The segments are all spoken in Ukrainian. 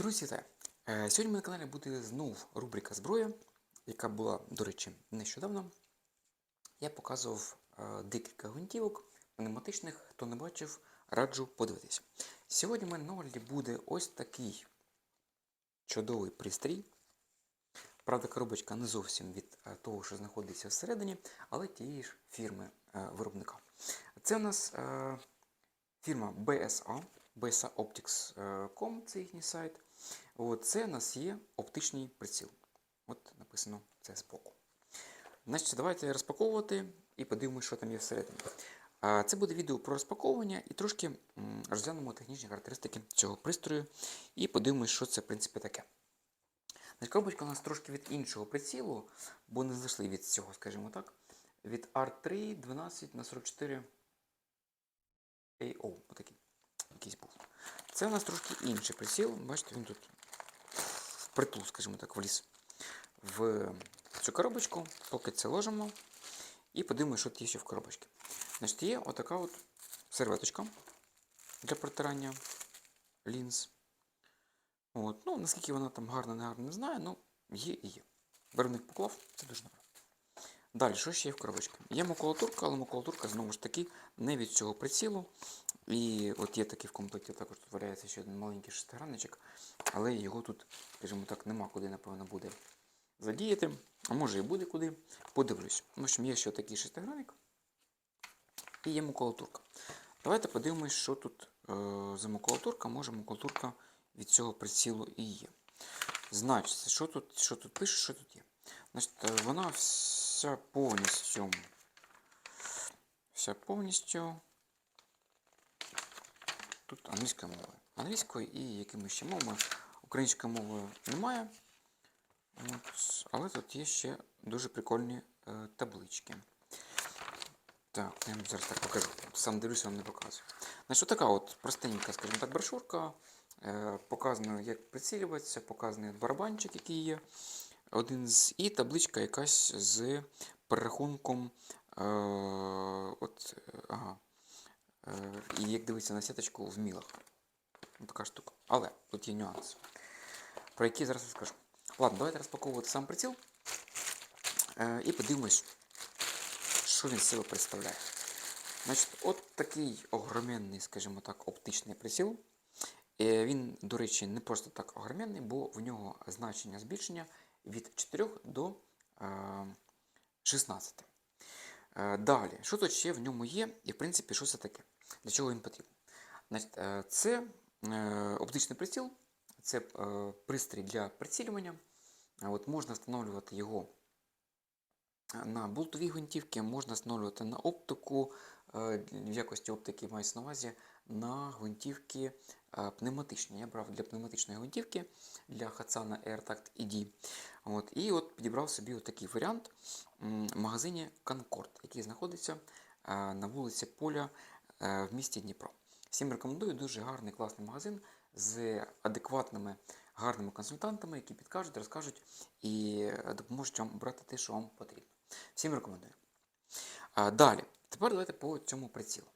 Друзі, вітаю! Е, Сьогодні на каналі буде знову рубрика Зброя, яка була, до речі, нещодавно. Я показував е, декілька гвинтівок пневматичних, хто не бачив, раджу подивитися. Сьогодні в мене на огляді буде ось такий чудовий пристрій. Правда, коробочка не зовсім від е, того, що знаходиться всередині, але тієї ж фірми виробника. Це у нас фірма BSA, BSAOptics.com, це їхній сайт. От, це у нас є оптичний приціл. От написано це збоку. Значить, давайте розпаковувати і подивимося, що там є всередині. Це буде відео про розпаковування і трошки розглянемо технічні характеристики цього пристрою і подивимося, що це в принципі таке. Значить, коробочка у нас трошки від іншого прицілу, бо не зайшли від цього, скажімо так. Від R3 12 на 44 AO. Отакий якийсь був. Це у нас трошки інший приціл. Бачите, він тут впритул, скажімо так, вліз в цю коробочку, поки це ложимо. І подивимося, що є ще в коробочці. Значить, є отака от серветочка для протирання лінз. От. Ну, наскільки вона там гарна, не гарна, не знаю, ну є і є. Виробник поклав, це дуже добре. Далі, що ще є в коробочці? Є макулатурка, але макулатурка знову ж таки не від цього прицілу. І от є такий в комплекті, також тут валяється ще один маленький шестигранничок, але його тут, скажімо так, нема куди, напевно, буде задіяти. А може і буде куди. Подивлюсь. В общем, є ще такий шестигранник і є макулатурка. Давайте подивимось, що тут е, за макулатурка. Може макулатурка від цього прицілу і є. Значить, що тут, що тут пише, що тут є. Значить, е, вона вся повністю. Вся повністю. Тут англійською мовою. Англійською і якимось ще мовами. Українською мовою немає. От, але тут є ще дуже прикольні е, таблички. Так, я вам зараз так покажу. Сам дивлюся, вам не показую. Значить, така от простенька, скажімо так, брошурка. Е, показано, як прицілюватися, показаний барабанчик, який є. Один з, і табличка якась з перерахунком. Е, от, ага, Е, і як дивитися на сіточку в мілах. Така штука. Але тут є нюанс, про які я зараз розкажу. Ладно, давайте розпаковувати сам приціл е, і подивимось, що він себе представляє. Значить, от такий огроменний, скажімо так, оптичний приціл. Е, Він, до речі, не просто так огроменний, бо в нього значення збільшення від 4 до е, 16. Е, Далі, що тут ще в ньому є, і в принципі, що це таке? Для чого він потрібен? Значить, е, Це е, оптичний приціл, це е, пристрій для прицілювання. Е, От Можна встановлювати його на болтові гвинтівки, можна встановлювати на оптику, е, в якості оптики мається на увазі на гвинтівки е, пневматичні. Я брав для пневматичної гвинтівки для Hatsana AirTact ED. От, і от підібрав собі такий варіант в магазині Concord, який знаходиться на вулиці Поля е, в місті Дніпро. Всім рекомендую дуже гарний класний магазин з адекватними гарними консультантами, які підкажуть, розкажуть і е, допоможуть вам обрати те, що вам потрібно. Всім рекомендую. Далі, тепер давайте по цьому прицілу.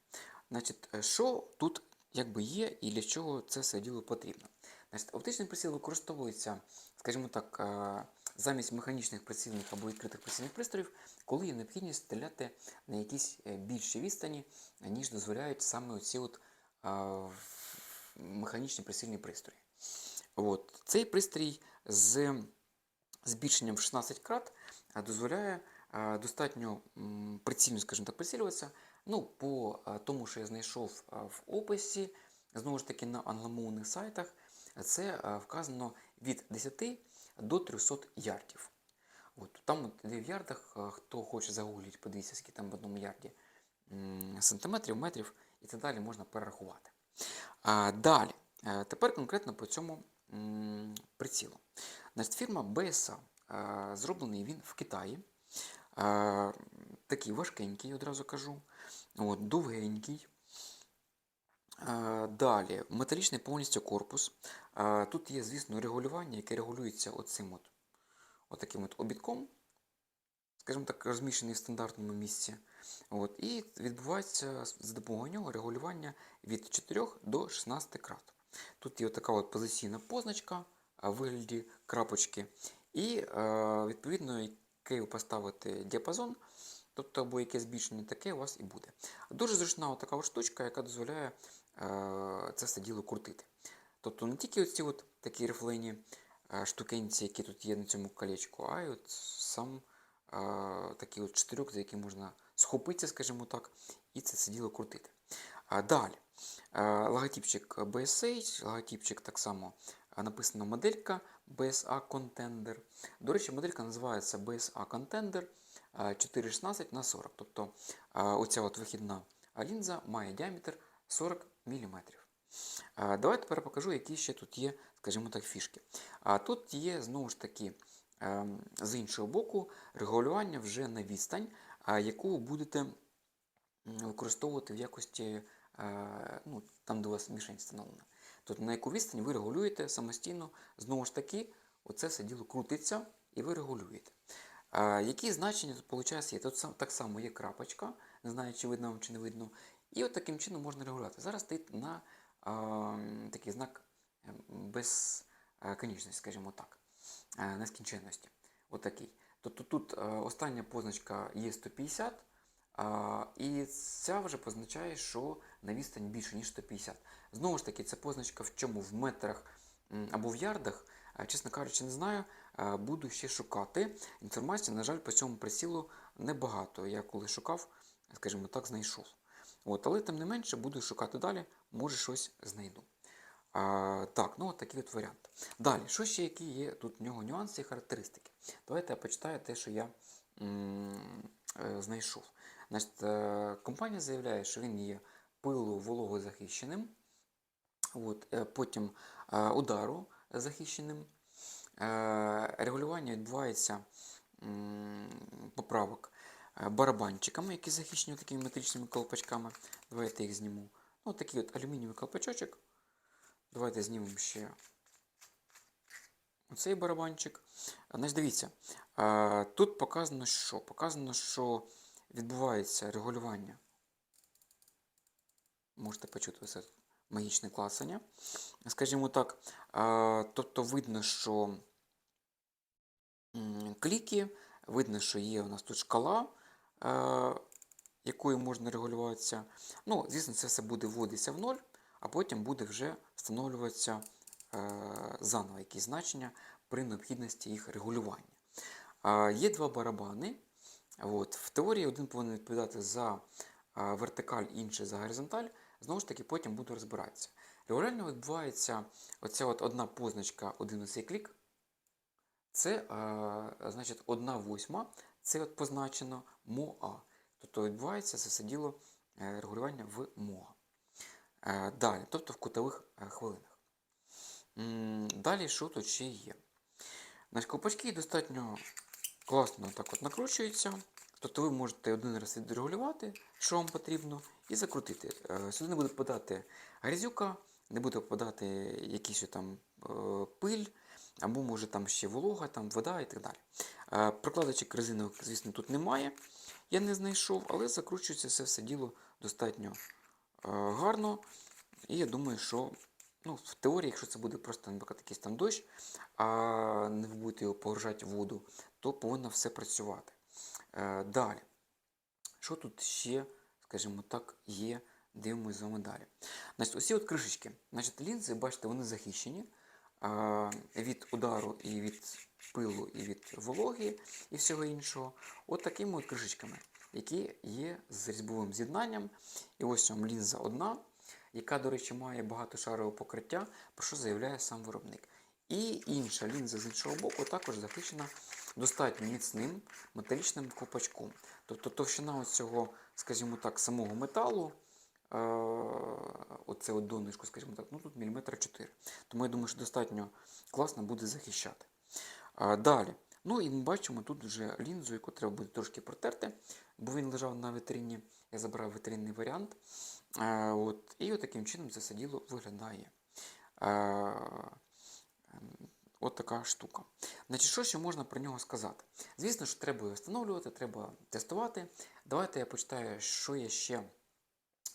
Значить, е, що тут якби є і для чого це все діло потрібно? Значить, оптичний приціл використовується, скажімо так, е, замість механічних прицільних або відкритих прицільних пристроїв, коли є необхідність стріляти на якісь е, більші відстані, ніж дозволяють саме оці от, механічні прицільні пристрої. От. Цей пристрій з збільшенням в 16 крат дозволяє достатньо прицільно, скажімо так, прицілюватися. Ну, по тому, що я знайшов в описі, знову ж таки на англомовних сайтах, це вказано від 10 до 300 ярдів. От, там от, в ярдах, хто хоче загуглити, подивіться, скільки там в одному ярді сантиметрів, метрів і так далі можна перерахувати. А, далі, е, тепер конкретно по цьому прицілу. Значить, фірма BSA. е, Зроблений він в Китаї. Е, Такий важкенький, одразу кажу. От, довгенький. Е, Далі, металічний повністю корпус. Е, Тут є, звісно, регулювання, яке регулюється оцим от, от таким от обідком, скажімо так, розміщений в стандартному місці. От, і відбувається за допомогою нього регулювання від 4 до 16 крат. Тут є така от позиційна позначка в вигляді крапочки, і е, відповідно, який ви поставите діапазон, тобто або яке збільшення, таке у вас і буде. Дуже зручна така штучка, яка дозволяє е, це все діло крутити. Тобто не тільки оці от такі рифлені е, штукенці, які тут є на цьому колечку, а й от сам е, такий от штирьок, за який можна схопитися, скажімо так, і це все діло крутити. А далі. Е, Логотипчик BSH, логотипчик так само е, написано моделька BSA Contender. До речі, моделька називається BSA Contender 416 на 40. Тобто оця от вихідна лінза має діаметр 40 мм. Давайте тепер покажу, які ще тут є, скажімо так, фішки. А тут є знову ж таки ем, з іншого боку регулювання вже на відстань, яку будете використовувати в якості е, ну, там, де у вас мішень встановлена. Тобто на яку відстань ви регулюєте самостійно, знову ж таки, оце все діло крутиться і ви регулюєте. Які значення тут виходить є? Тут так само є крапочка, не знаю, чи видно вам, чи не видно. І от таким чином можна регулювати. Зараз стоїть на а, такий знак е, безконічності, скажімо так, е, нескінченності. Отакий. Тобто тут е, остання позначка є 150, а, і ця вже позначає, що на відстань більше, ніж 150. Знову ж таки, ця позначка в чому? В метрах або в ярдах. Е, Чесно кажучи, не знаю. Е, Буду ще шукати. Інформації, на жаль, по цьому прицілу небагато. Я коли шукав, скажімо так, знайшов. От, але тим не менше буду шукати далі, може щось знайду. А, так, ну от такий от варіант. Далі, що ще які є тут в нього нюанси і характеристики? Давайте я почитаю те, що я м, е, знайшов. Значить, е, компанія заявляє, що він є пилу вологозахищеним, от, е, потім е, удару захищеним. Е, регулювання відбувається поправок е, барабанчиками, які захищені такими метричними колпачками. Давайте їх зніму. Ну, такий от алюмінієвий колпачочок. Давайте знімемо ще оцей барабанчик. Значить, дивіться, тут показано, що? Показано, що відбувається регулювання. Можете почути це магічне класання. Скажімо так, тобто видно, що кліки, видно, що є у нас тут шкала, якою можна регулюватися. Ну, звісно, це все буде вводитися в ноль, а потім буде вже встановлюватися е, заново якісь значення при необхідності їх регулювання. Є два барабани. От, в теорії один повинен відповідати за вертикаль, інший за горизонталь. Знову ж таки, потім буду розбиратися. Регулярно відбувається оця от одна позначка, один оцей клік. Це е, значить одна восьма, це от позначено МОА. Тобто відбувається це все діло е, регулювання в МОА. Е, далі, тобто в кутових е, хвилинах. М, Далі, що тут ще є? Значить, ковпачки достатньо класно так от накручуються. Тобто ви можете один раз відрегулювати, що вам потрібно, і закрутити. Е, Сюди не буде попадати грязюка, не буде попадати якийсь там е, пиль, або може там ще волога, там вода і так далі. Е, Прокладочок резинових, звісно, тут немає. Я не знайшов, але закручується це все діло достатньо гарно. І я думаю, що ну, в теорії, якщо це буде просто, наприклад, якийсь там дощ, а не ви будете його погружати в воду, то повинно все працювати. Е, Далі. Що тут ще, скажімо так, є? Дивимося з вами далі. Значить, усі от кришечки. Значить, лінзи, бачите, вони захищені а, від удару і від пилу, і від вологи, і всього іншого. От такими от кришечками, які є з різьбовим з'єднанням. І ось вам лінза одна, яка, до речі, має багатошарове покриття, про що заявляє сам виробник. І інша лінза з іншого боку також захищена достатньо міцним металічним ковпачком. Тобто товщина ось цього, скажімо так, самого металу, е, оце от донышко, скажімо так, ну тут міліметра 4. Тому я думаю, що достатньо класно буде захищати. Е, Далі. Ну і ми бачимо тут вже лінзу, яку треба буде трошки протерти, бо він лежав на витрині. Я забрав витринний варіант. Е, От, і от таким чином це все діло виглядає. Е, От така штука. Значить, що ще можна про нього сказати? Звісно, що треба його встановлювати, треба тестувати. Давайте я почитаю, що я ще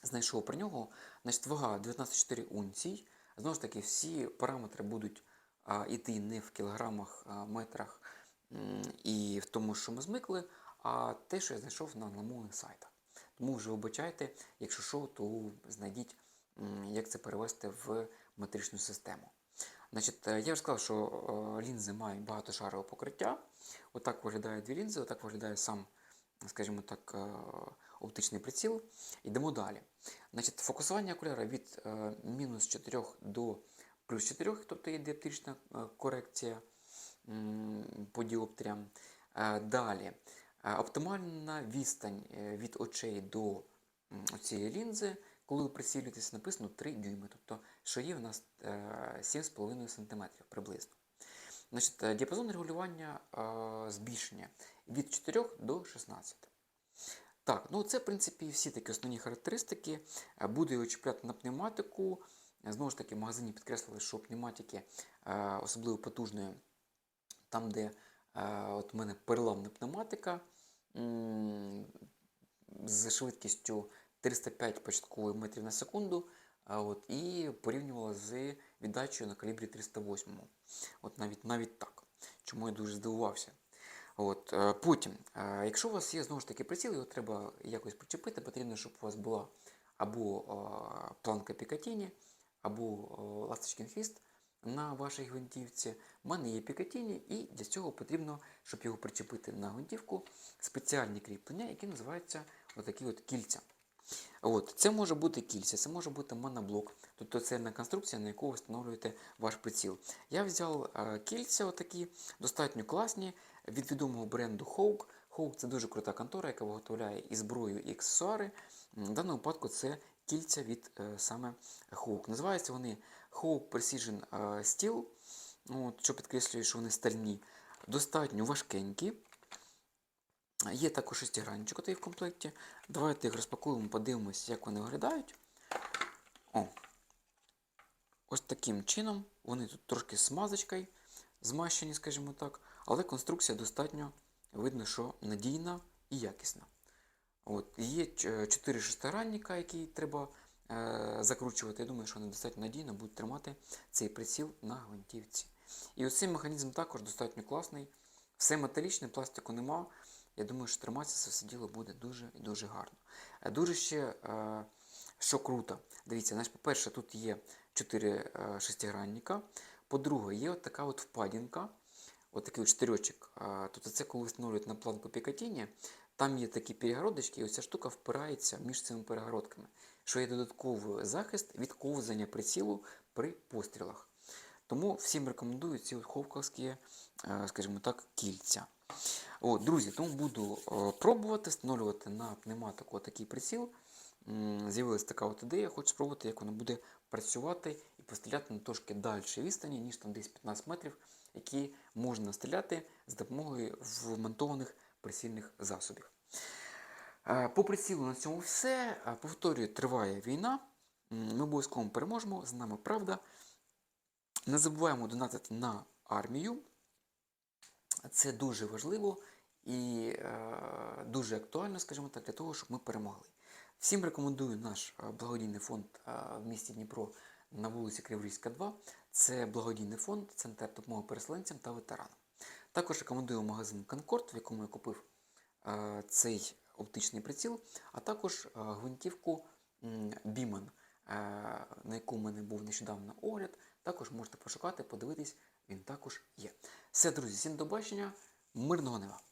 знайшов про нього. Значить, вага 19,4 унцій, Знову ж таки, всі параметри будуть а, йти не в кілограмах, а, метрах і в тому, що ми змикли, а те, що я знайшов на англомовних сайтах. Тому вже вибачайте, якщо що, то знайдіть, як це перевести в метричну систему. Значить, е, я вже сказав, що е, лінзи мають багатошарове покриття. Отак виглядає дві лінзи, отак виглядає сам, скажімо так, е, оптичний приціл. Йдемо далі. Значить, фокусування окуляра від мінус 4 до плюс 4, тобто є діоптична корекція по діоптріям. Е, Далі. Оптимальна відстань від очей до цієї лінзи, коли ви прицілюєтесь, написано 3 дюйми, тобто є в нас е, 7,5 см приблизно. Значить, е, діапазон регулювання е, збільшення від 4 до 16. Так, ну це, в принципі, всі такі основні характеристики. Е, Буду його чіпляти на пневматику. Е, Знову ж таки, в магазині підкреслили, що пневматики е, особливо потужної, там, де е, от у мене переламна пневматика з швидкістю 305 початкових метрів на секунду. От, і порівнювала з віддачею на калібрі 308. От навіть, навіть так. Чому я дуже здивувався. От, е, потім, е, якщо у вас є знову ж таки приціл, його треба якось причепити, потрібно, щоб у вас була або е, планка Пікатіні, або ласточкин хвіст на вашій гвинтівці. У мене є Пікатіні, і для цього потрібно, щоб його причепити на гвинтівку, спеціальні кріплення, які називаються отакі от кільця. От, це може бути кільця, це може бути моноблок, тобто це на конструкція, на яку встановлюєте ваш приціл. Я взяв е, кільця, отакі, достатньо класні, від відомого бренду Hawk. Hawk це дуже крута контора, яка виготовляє і зброю, і аксесуари. В даному випадку це кільця від е, саме Hawk. Називаються вони Hawk Precision е, Steel, от, що підкреслює, що вони стальні, достатньо важкенькі. Є також шестигранничок отий в комплекті. Давайте їх розпакуємо, подивимось, як вони виглядають. О. Ось таким чином. Вони тут трошки смазочкою змащені, скажімо так, але конструкція достатньо видно, що надійна і якісна. От. Є ч- чотири шестигранника, які треба е, закручувати. Я думаю, що вони достатньо надійно будуть тримати цей приціл на гвинтівці. І ось цей механізм також достатньо класний. Все металічне, пластику нема. Я думаю, що триматися це все діло буде дуже і дуже гарно. Е, Дуже ще, е, що круто, дивіться, значить, по-перше, тут є 4 е, шестигранника. По-друге, є от така от впадінка, от такий от Тобто це коли встановлюють на планку Пікатіні, там є такі перегородочки, і оця штука впирається між цими перегородками, що є додатковий захист від ковзання прицілу при пострілах. Тому всім рекомендую ці ховковські, скажімо так, кільця. От, друзі, тому буду е, пробувати встановлювати на пневматику такий приціл. З'явилася така от ідея, хочу спробувати, як воно буде працювати і постріляти на трошки далі відстані, ніж там десь 15 метрів, які можна стріляти з допомогою вмонтованих прицільних засобів. Е, По прицілу на цьому все. Е, Повторюю, триває війна. Ми обов'язково переможемо. З нами правда. Не забуваємо донатити на армію. Це дуже важливо і е, дуже актуально, скажімо так, для того, щоб ми перемогли. Всім рекомендую наш е, благодійний фонд е, в місті Дніпро на вулиці Криворізька, 2. Це благодійний фонд, центр допомоги переселенцям та ветеранам. Також рекомендую магазин Конкорд, в якому я купив е, цей оптичний приціл, а також е, гвинтівку Біман, на яку в мене був нещодавно огляд. Також можете пошукати, подивитись, він також є. Все, друзі, всім до бачення, мирного неба!